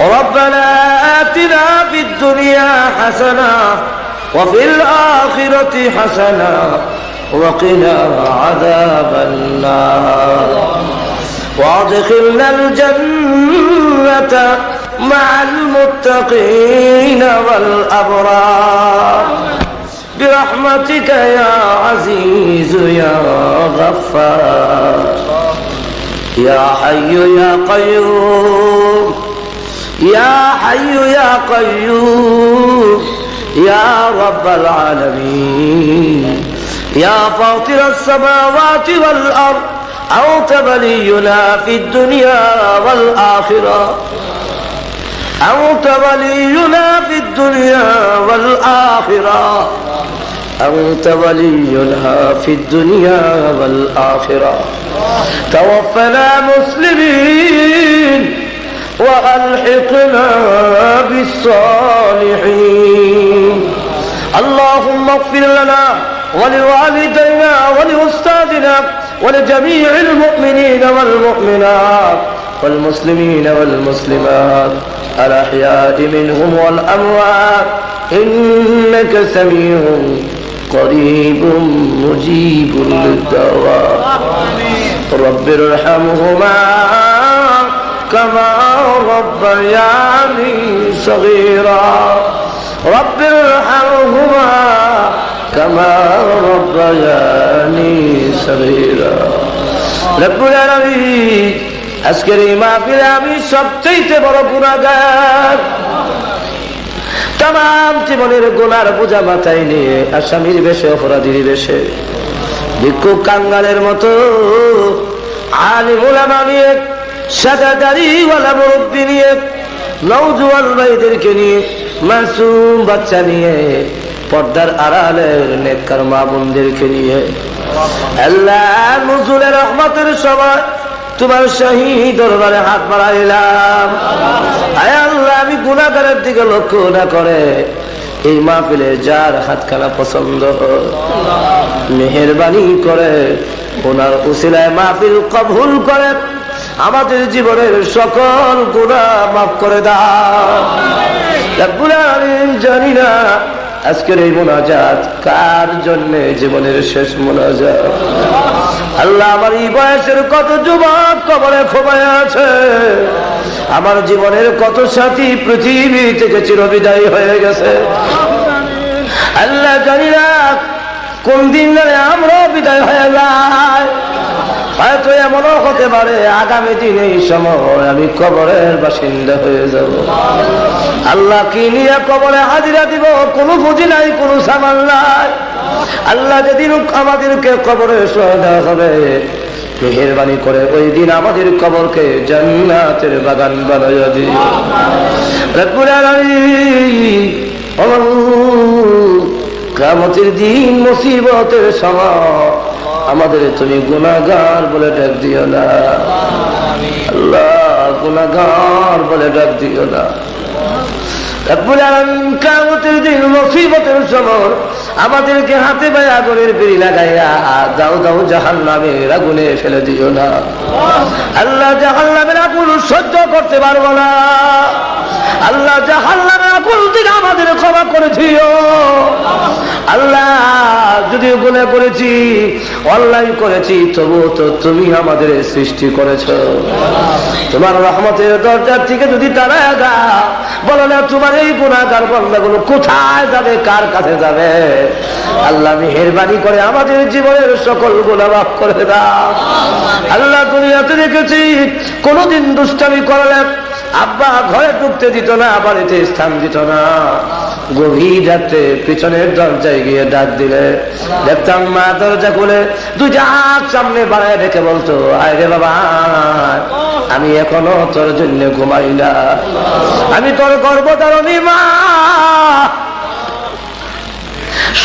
ربنا آتنا في الدنيا حسنة وفي الآخرة حسنة وقنا عذاب النار. وأدخلنا الجنة مع المتقين والأبرار. برحمتك يا عزيز يا غفار. يا حي يا قيوم. يا حي يا قيوم يا رب العالمين. يا فاطر السماوات والأرض أنت ولينا في الدنيا والآخرة. أنت ولينا في الدنيا والآخرة. أنت ولينا في الدنيا والآخرة. توفنا مسلمين. وألحقنا بالصالحين. اللهم اغفر لنا ولوالدينا ولأستاذنا ولجميع المؤمنين والمؤمنات والمسلمين والمسلمات. الأحياء منهم والأموات. إنك سميع قريب مجيب للدعوات رب ارحمهما. كما ربياني صغيرا رب ارحمهما كما ربياني صغيرا رب العالمين আজকের এই মাহফিলে আমি সবচেয়ে বড় গুণাগার তাম জীবনের গোনার বোঝা মাথায় নিয়ে আসামির বেশে অপরাধীর বেশে ভিক্ষুক কাঙ্গালের মতো আলিমুল নিয়ে সাদা দাড়িওয়ালা মুরব্বী নিয়ে নৌজুয়ান ভাইদেরকে নিয়ে, মাসুম বাচ্চা নিয়ে, পর্দার আড়ালের নেককার মা বোনদেরকে নিয়ে। রহমতের সময় তোমার শাহী দরবারে হাত বাড়াইলাম। আল্লাহ, আমি গুণাগারের দিকে লক্ষ্য না করে এই মাহফিলে যার হাতখানা পছন্দ মেহরবানি করে, ওনার উসিলায় মাহফিল কবুল করে আমাদের জীবনের সকল গুণা মাফ করে দাও। জানি না আজকের এই মোনাজাত কার জন্য জীবনের শেষ মোনাজাত। আল্লাহ আমার এই বয়সের কত যুবক কবরে খোবায় আছে। আমার জীবনের কত সাথী পৃথিবী থেকে চিরবিদায়ী হয়ে গেছে। আল্লাহ জানি না কোন দিন আমরা বিদায় হয়ে যায় হয়তো এমনও হতে পারে, আগামী দিন এই সময় আমি কবরের বাসিন্দা হয়ে যাব। আল্লাহ কি নিয়ে কবরে হাজিরা দিব? কোনো পুঁজি নাই, কোনো সামাল নাই। আল্লাহ যেদিন আমাদেরকে কবরে সহায়তা হবে, মেহরবানি করে ওই দিন আমাদের কবরকে জান্নাতের বাগান বানাইয়া আলামিন কামতের দিন মুসিবতের সময় আমাদের তুমি গুণাগার বলে ডাক দিও না। আল্লাহ গুণাগার বলে ডাক দিও না। আমাদেরকে হাতে পায়ে আগুনের বিড়ি লাগাইয়া দাও দাও জাহান্নামের আগুনে ফেলে দিও না। আল্লাহ, জাহান্নামের আগুন সহ্য করতে পারব না। আল্লাহ, জাহান্নামের আগুন থেকে আমাদের ক্ষমা করে দিও। আল্লাহ যদি গুণে করেছি অনলাইন করেছি তবু তো তুমি আমাদের সৃষ্টি করেছ। তোমার রহমতের দরজার থেকে যদি তারা গা বলো না, তোমার এই গুণাগার বন্ধাগুলো কোথায় যাবে, কার কাছে যাবে? আল্লাহ মেহরবানি করে আমাদের জীবনের সকল গুণা মাফ করে দাও। আল্লাহ দুনিয়াতে দেখেছি, কোনোদিন দুষ্টামি করলে আব্বা ঘরে ঢুকতে দিত না, বাড়িতে স্থান দিত না। গভীর রাত্রে পিছনের দরজায় গিয়ে ডাক দিলে, দেখতাম মা দরজা খুলে দুইটা হাত সামনে বাড়ায় রেখে বলতো, আয় রে বাবা, আমি এখনও তোর জন্য ঘুমাই না। আমি তোর গর্বধারণী মা।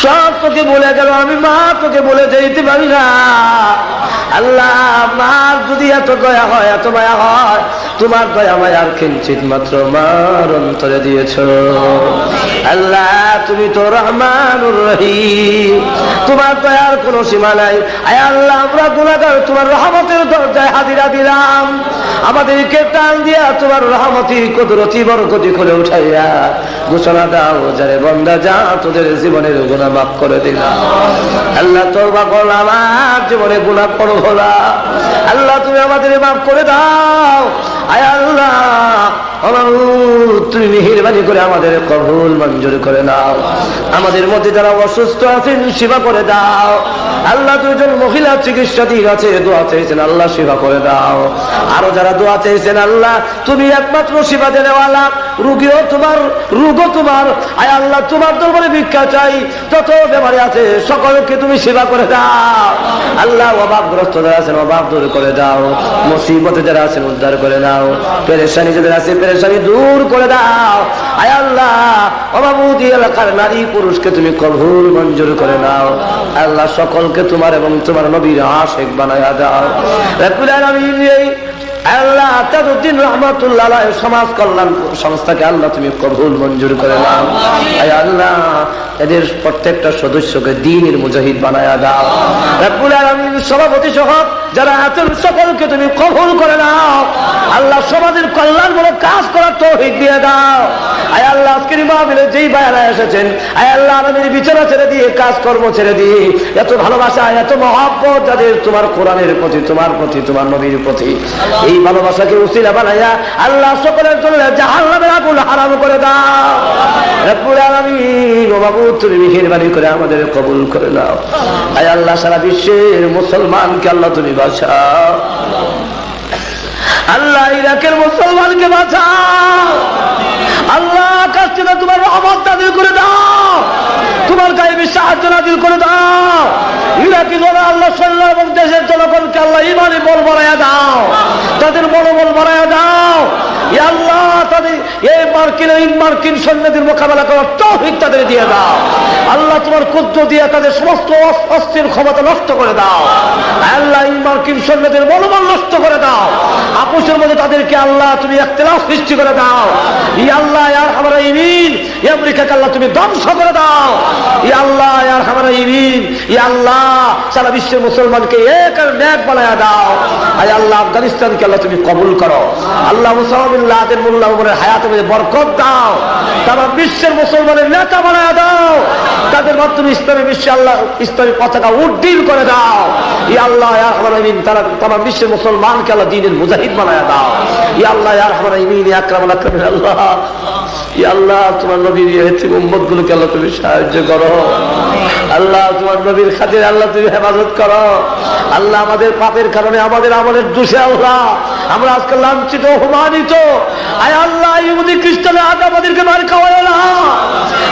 সব তোকে বলে গেল, আমি মা, তোকে বলে যেতে পারি না। আল্লাহ মা যদি এত দয়া হয়, এত মায়া হয় তোমার দয়া মায়ার কিঞ্চিত মাত্র মার অন্তরে দিয়েছ। আল্লাহ, তুমি তো রহমানুর রহিম। তোমার দয়ার কোনো সীমা নাই। আয় আল্লাহ, আমরা গুণাগার, তোমার রহমতের দরজায় হাজিরা দিলাম। আমাদেরকে টান দিয়া তোমার রহমতি কুদরতি বরকতি করে উঠাইয়া ঘোষণা দাও, যারে বন্দা যা তোদের জীবনের গুণা মাফ করে দিলাম আল্লাহ তোর তোবা করলাম আমার জীবনে গুণা করো ভোলা। আল্লাহ, তুমি আমাদের মাফ করে দাও। আয় আল্লাহ তুমি মেহরবানি করে আমাদের কবুল মঞ্জুর করে নাও আমাদের মধ্যে যারা অসুস্থ আছেন, সেবা করে দাও। আল্লাহ দুজন মহিলা চিকিৎসা চিকিৎসাধীন আছে, দোয়া চেয়েছেন, আল্লাহ সেবা করে দাও। আরও যারা দোয়া চেয়েছেন, আল্লাহ, তুমি একমাত্র সেবা দেনেওয়ালা। রুগীও তোমার রোগও তোমার, আয় আল্লাহ, তোমার দরবারে ভিক্ষা চাই। তত ব্যাপারে আছে, সকলকে তুমি সেবা করে দাও। আল্লাহ, অভাবগ্রস্ত যারা আছেন, অভাব দূর করে দাও। মুসিবতে যারা আছেন, উদ্ধার করে দাও। পেরেশানি যাদের আছে, পেরেশানি দূর করে দাও। আয় আল্লাহ অভাবতী এলাকার নারী পুরুষকে তুমি কবুল মঞ্জুর করে নাও আল্লাহ, সকলকে তোমার এবং তোমার নবীর আশেক বানায়া দাও। আল্লাহ আতাদুদ্দিন রহমাতুল্লাহ সমাজ কল্যাণ সংস্থাকে আল্লাহ তুমি কবুল মঞ্জুর করে দাও আল্লাহ এদের প্রত্যেকটা সদস্যকে দিনের মুজাহিদ বানায়া দাও। সভাপতি সহ যারা আছেন সকলকে তুমি কবুল করে নাও। আল্লাহ সমাজের কল্যাণমূলক কাজ করার তৌফিক দিয়ে দাও। আয় আল্লাহ, আজকের মাহফিলে যেই বায়ারা এসেছেন, আয় আল্লাহ আমাদের বিছানা ছেড়ে দিয়ে, কাজকর্ম ছেড়ে দিয়ে, এত ভালোবাসা, এত মহাব্বত যাদের তোমার কোরআনের প্রতি, তোমার প্রতি, তোমার নবীর প্রতি, এই ভালোবাসাকে উসিলা বানাইয়া আল্লাহ সকলের জন্য জাহান্নামের আগুন হারাম করে দাও। বাবু, তুমি মেহেরবানি করে আমাদের কবুল করে নাও। আয় আল্লাহ, সারা বিশ্বের মুসলমানকে আল্লাহ তুমি বাঁচাও আল্লাহ ইরাকের মুসলমানকে বাঁচাও আল্লাহ কাছ থেকে তোমার রহমত নাজিল করে দাও। তোমার গায়ে সাহায্য নাজিল করে দাও। ইরাকি যারা আল্লাহ সাল্লাহ এবং দেশের জনগণকে আল্লাহ ইমানি বল বাড়াইয়া দাও। তাদের মনোবল বাড়াইয়া দাও। আল্লাহ তাদের এই মার্কিন এই মার্কিন সৈন্যদের মোকাবেলা করার তৌফিক তাদের দিয়ে দাও। আল্লাহ তোমার কুদ্র দিয়ে তাদের সমস্ত অস- অস্থির ক্ষমতা নষ্ট করে দাও। আল্লাহ এই মার্কিন সৈন্যদের মনোবল নষ্ট করে দাও। আপুসের মধ্যে তাদেরকে আল্লাহ তুমি একতলাফ সৃষ্টি করে দাও। ই আল্লাহ বিশ্বের আফগানিস্তানকে আল্লাহ তুমি কবুল করো। আল্লাহ হায়াতের বরকত দাও। তারা বিশ্বের মুসলমানের নেতা বানায়া দাও। তাদের মাধ্যমে ইসলামী বিশ্বে আল্লাহ, ইসলামী পতাকা উড্ডীন করে দাও। ই আল্লাহ তারা তারা বিশ্বের মুসলমানকে আল্লাহ দিনের মুজাহিদ বানায়া দাও। ই আল্লাহ আল্লাহ। আল্লাহ, তোমার নবীর এতিম উম্মত গুলোকে আল্লাহ তুমি সাহায্য করো। আল্লাহ, তোমার নবীর খাতির আল্লাহ তুমি হেফাজত করো। আল্লাহ আমাদের পাপের কারণে আমাদের আমাদের দোষে আল্লাহ। আমরা আজকে লাঞ্ছিত, অপমানিত। আয় আল্লাহ, ইহুদি খ্রিস্টানের হাতে আমাদেরকে মার খাওয়ায় না।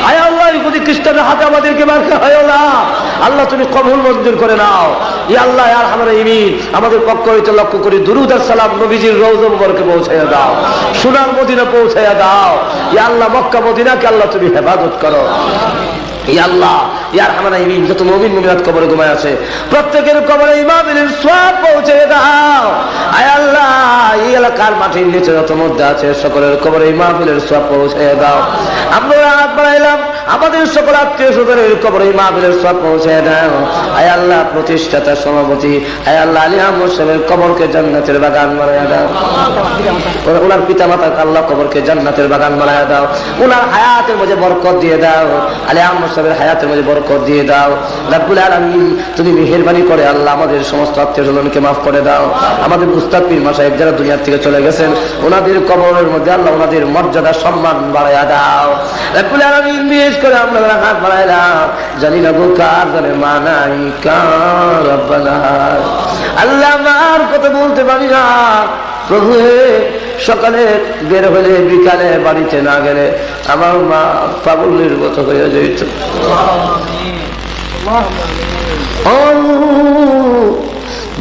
আয় আল্লাহ, ইহুদি খ্রিস্টানের হাতে আমাদেরকে মার খাওয়ায় না। আল্লাহ তুমি কবুল মঞ্জুর করে নাও। ই আল্লাহ আর আমরা ইমিন আমাদের পক্ষ হইতে লক্ষ্য করি দুরুদ আর সালাম নবীজির রৌজ পৌঁছাইয়া দাও সোনার মদিনা পৌঁছাইয়া দাও। ই আল্লাহ, মক্কা মদিনাকে আল্লাহ তুমি হেফাজত করো। আল্লাহ আমরা ইমিন যত কবরে সব পৌঁছে দাও। আল্লাহ নিচে আছে, সকলের সব দাও। আমরা বাড়াইলাম আমাদের সকল আত্মীয় স্বজনের কবরে ইমামের সব পৌঁছে দাও। আয় আল্লাহ প্রতিষ্ঠাতা সভাপতি, আয় আল্লাহ আলী আহমদ সাহেবের কবরকে জান্নাতের বাগান বানায় দাও। ওনার- পিতা মাতার আল্লাহ কবরকে জান্নাতের বাগান বানায় দাও। ওনার হায়াতের মধ্যে বরকত দিয়ে দাও। আলী আহমদ সাহেবের হায়াতের মধ্যে বরকত দিয়ে দাও। রাব্বুল আলামিন, তুমি মেহেরবানি করে আল্লাহ আমাদের সমস্ত আত্মীয় স্বজনকে মাফ করে দাও। আমাদের মুস্তাদ পীর মাসাহেব যারা দুনিয়ার থেকে চলে গেছেন, ওনাদের কবরের মধ্যে আল্লাহ ওনাদের মর্যাদা সম্মান বাড়াইয়া দাও। রাব্বুল আলামিন করে আমরা হাত বাড়াইলাম। জানি না গো কার জানে কার আল্লাহ আমার কথা বলতে পারি না। প্রভু সকালে বের হলে বিকালে বাড়িতে না গেলে আমার মা পাগলের মতো হয়ে যেত।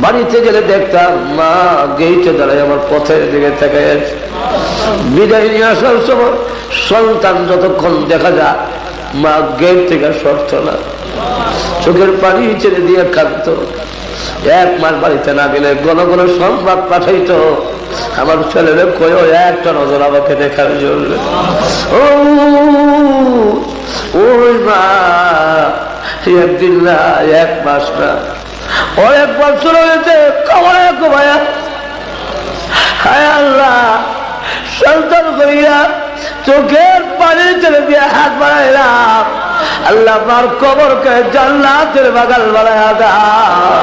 বাড়িতে গেলে দেখতাম মা গেইটে দাঁড়ায় আমার পথের দিকে থেকে বিদায় নিয়ে আসার সময় সন্তান যতক্ষণ দেখা যায় মা গেট থেকে সরত না। চোখের পানি ছেড়ে দিয়ে কাঁদতো। এক মাস বাড়িতে না গেলে গণ গণ সংবাদ পাঠাইতো। আমার ছেলেরে কয়ও একটা নজর আমাকে দেখার জন্য। ওই মা, একদিন না, এক মাস না। অনেক বছর হয়েছে হায় আল্লাহ সন্তান করিয়া চোখের পানি চলে দিয়ে হাত বাড়াইলাম আল্লাহ আমার কবরকে জান্নাতের বাগাল বাড়াইয়া দাও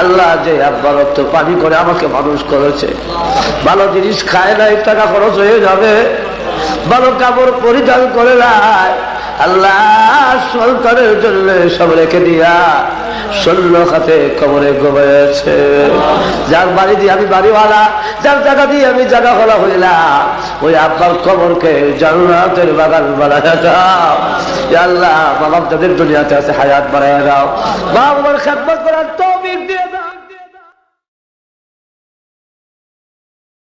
আল্লাহ যে আব্বার রক্ত পানি করে আমাকে মানুষ করেছে। ভালো জিনিস খায় নাই, টাকা খরচ হয়ে যাবে। ভালো কাপড় পরিধান করে নাই। আল্লাহ সরকারের জন্য সব রেখে দিয়া শূন্য খাতে কবরে গোবেছে যার বাড়ি দিয়ে আমি বাড়িওয়ালা, যার জায়গা দিয়ে আমি জায়গা হলা হইলাম, ওই আব্বার কবরকে জান্নাতের বাগান বানায় দাও। আল্লাহ বাবা যাদের দুনিয়াতে আছে হায়াত বাড়ায় দাও। মা বাবার খেদমত করার তৌফিক দিয়ে দাও।